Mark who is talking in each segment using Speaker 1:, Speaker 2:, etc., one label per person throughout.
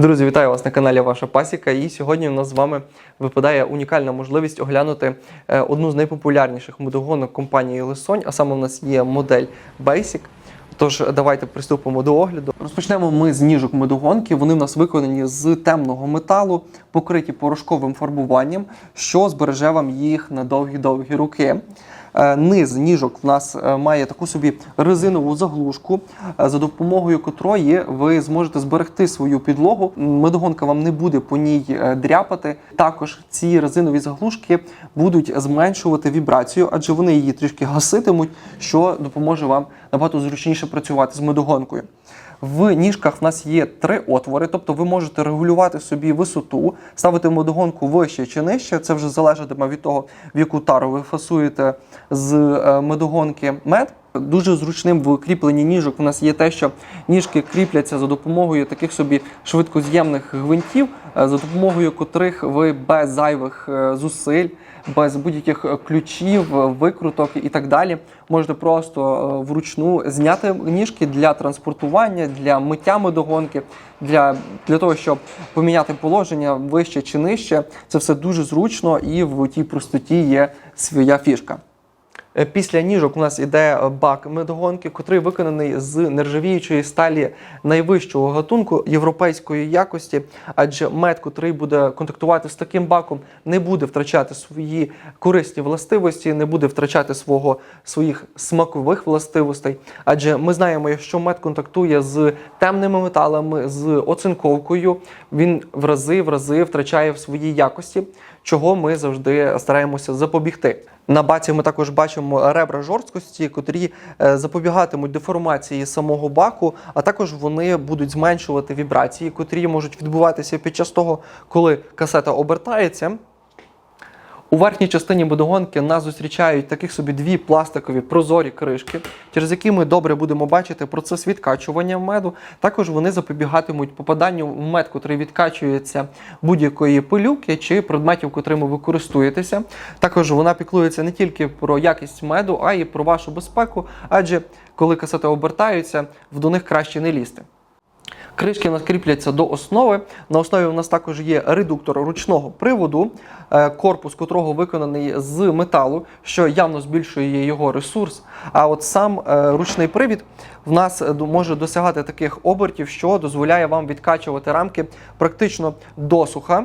Speaker 1: Друзі, вітаю вас на каналі Ваша Пасіка. І сьогодні у нас з вами випадає унікальна можливість оглянути е, одну з найпопулярніших мотогонок компанії Лисонь, а саме у нас є модель Basic. Тож давайте приступимо до огляду. Розпочнемо ми з ніжок медогонки. Вони в нас виконані з темного металу, покриті порошковим фарбуванням, що збереже вам їх на довгі-довгі роки. Низ ніжок в нас е, має таку собі резинову заглушку, е, за допомогою котрої ви зможете зберегти свою підлогу. Медогонка вам не буде по ній е, дряпати. Також ці резинові заглушки будуть зменшувати вібрацію, адже вони її трішки гаситимуть, що допоможе вам набагато зручніше працювати з медогонкою. В ніжках в нас є три отвори, тобто ви можете регулювати собі висоту, ставити медогонку вище чи нижче. Це вже залежатиме від того, в яку тару ви фасуєте з е, медогонки мед. Дуже зручним в кріпленні ніжок в нас є те, що ніжки кріпляться за допомогою таких собі швидкоз'ємних гвинтів, е, за допомогою котрих ви без зайвих е, зусиль, без будь-яких е, ключів, е, викруток і так далі можете просто е, вручну зняти ніжки для транспортування, для миття медогонки, для, для того, щоб поміняти положення вище чи нижче. Це все дуже зручно і в тій простоті є своя фішка. Е, Після ніжок у нас іде бак медогонки, котрий виконаний з нержавіючої сталі найвищого гатунку європейської якості, адже мед, котрий буде контактувати з таким баком, не буде втрачати свої корисні властивості, не буде втрачати свого своїх смакових властивостей. Адже ми знаємо, якщо мед контактує з темними металами, з оцинковкою, він в рази в рази втрачає в своїй якості, чого ми завжди стараємося запобігти. На баці ми також бачимо ребра жорсткості, котрі е, запобігатимуть деформації самого баку, а також вони будуть зменшувати вібрації, котрі можуть відбуватися під час того, коли касета обертається. У верхній частині будогонки нас зустрічають таких собі дві пластикові прозорі кришки, через які ми добре будемо бачити процес відкачування меду. Також вони запобігатимуть попаданню в мед, котрий відкачується будь-якої пилюки чи предметів, котрими ви користуєтеся. Також вона піклується не тільки про якість меду, а й про вашу безпеку, адже коли касети обертаються, до них краще не лізти. Кришки у нас кріпляться до основи. На основі у нас також є редуктор ручного приводу, е, корпус котрого виконаний з металу, що явно збільшує його ресурс. А от сам е, ручний привід в нас е, може досягати таких обертів, що дозволяє вам відкачувати рамки практично досуха.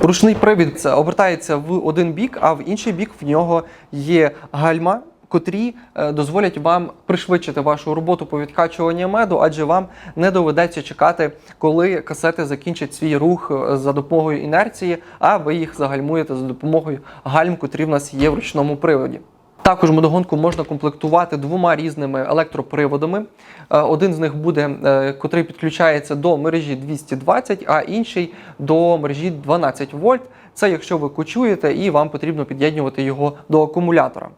Speaker 1: Ручний привід обертається в один бік, а в інший бік в нього є гальма, котрі е, дозволять вам пришвидшити вашу роботу по відкачуванню меду, адже вам не доведеться чекати, коли касети закінчать свій рух е, за допомогою інерції, а ви їх загальмуєте за допомогою гальм, котрі в нас є в ручному приводі. Також мотогонку можна комплектувати двома різними електроприводами. Е, Один з них буде, котрий підключається до мережі 220, а інший до мережі 12 вольт. Це якщо ви кочуєте і вам потрібно під'єднувати його до акумулятора.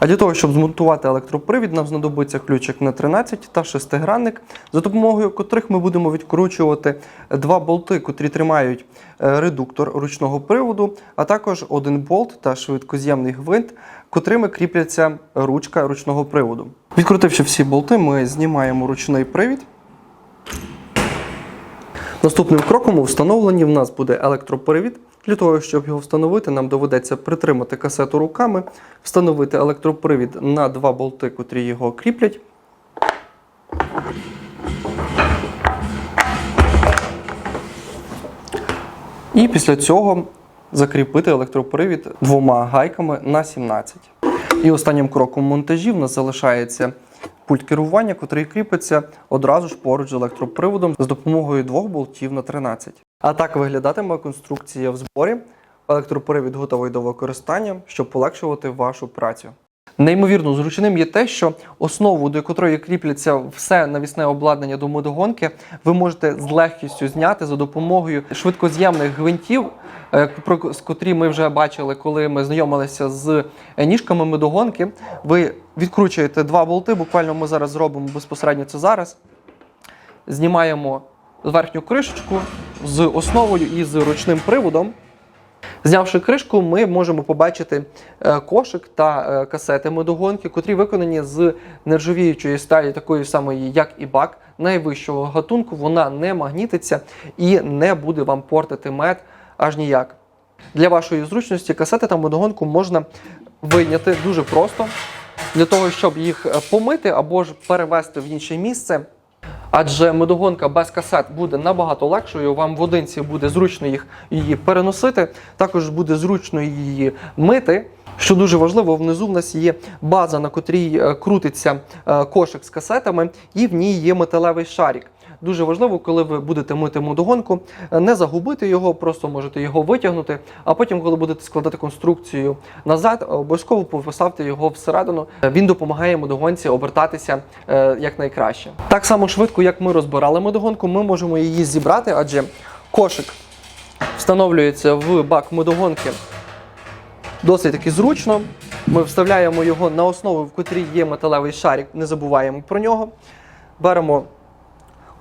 Speaker 1: А для того, щоб змонтувати електропривід, нам знадобиться ключик на 13 та шестигранник, за допомогою котрих ми будемо відкручувати два болти, котрі тримають е, редуктор ручного приводу, а також один болт та швидкоз'ємний гвинт, котрими кріпляться ручка ручного приводу. Відкрутивши всі болти, ми знімаємо ручний привід. Наступним кроком у встановленні в нас буде електропривід. Для того, щоб його встановити, нам доведеться притримати касету руками, встановити електропривід на два болти, котрі його кріплять. І після цього закріпити електропривід двома гайками на 17. І останнім кроком монтажі в нас залишається пульт керування, котрий кріпиться одразу ж поруч з електроприводом з допомогою двох болтів на 13. А так виглядатиме конструкція в зборі. Електропривід готовий до використання, щоб полегшувати вашу працю. Неймовірно зручним є те, що основу, до якої кріпляться все навісне обладнання до мотогонки, ви можете з легкістю зняти за допомогою швидкоз'ємних гвинтів, е, про котрі ми вже бачили, коли ми знайомилися з е, ніжками мотогонки. Ви відкручуєте два болти. Буквально ми зараз зробимо безпосередньо це зараз. Знімаємо верхню кришечку з основою і з ручним приводом. Знявши кришку, ми можемо побачити е, кошик та е, касети медогонки, котрі виконані з нержавіючої сталі, такої самої, як і бак, найвищого гатунку. Вона не магнітиться і не буде вам портити мед аж ніяк. Для вашої зручності касети та медогонку можна вийняти дуже просто для того, щоб їх е, помити або ж перевести в інше місце. Адже медогонка без касет буде набагато легшою. Вам в одинці буде зручно їх її переносити. Також буде зручно її мити. Що дуже важливо, внизу в нас є база, на котрій е, крутиться е, кошик з касетами, і в ній є металевий шарик. Дуже важливо, коли ви будете мити мудогонку, е, не загубити його, просто можете його витягнути. А потім, коли будете складати конструкцію назад, обов'язково поставте його всередину. Е, Він допомагає мудогонці обертатися е, якнайкраще. Так само швидко, як ми розбирали мудогонку, ми можемо її зібрати, адже кошик встановлюється в бак мудогонки досить таки зручно. Ми вставляємо його на основу, в котрій є металевий шарик, не забуваємо про нього. Беремо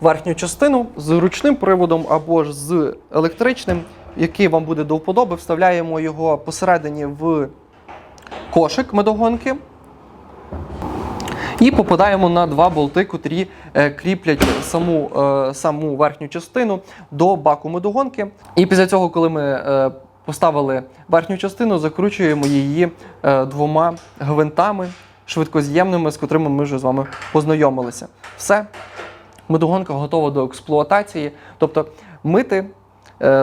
Speaker 1: верхню частину з ручним приводом або ж з електричним, який вам буде до вподоби. Вставляємо його посередині в кошик медогонки. І попадаємо на два болти, котрі е, кріплять саму, е, саму верхню частину до баку медогонки. І після цього, коли ми е, поставили верхню частину, закручуємо її двома гвинтами швидкоз'ємними, з котрими ми вже з вами познайомилися. Все, медогонка готова до експлуатації. Тобто мити,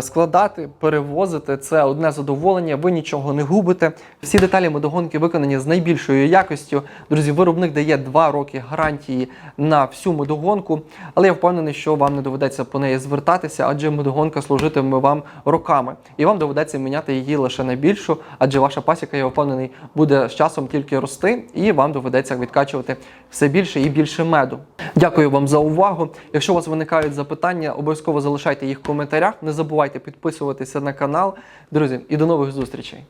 Speaker 1: складати, перевозити це одне задоволення, ви нічого не губите. Всі деталі медогонки виконані з найбільшою якістю. Друзі, виробник дає 2 роки гарантії на всю медогонку, але я впевнений, що вам не доведеться по неї звертатися, адже медогонка служитиме вам роками. І вам доведеться міняти її лише на більшу, адже ваша пасіка, я впевнений, буде з часом тільки рости, і вам доведеться відкачувати все більше і більше меду. Дякую вам за увагу. Якщо у вас виникають запитання, обов'язково залишайте їх в коментарях. Не забувайте підписуватися на канал. Друзі, і до нових зустрічей!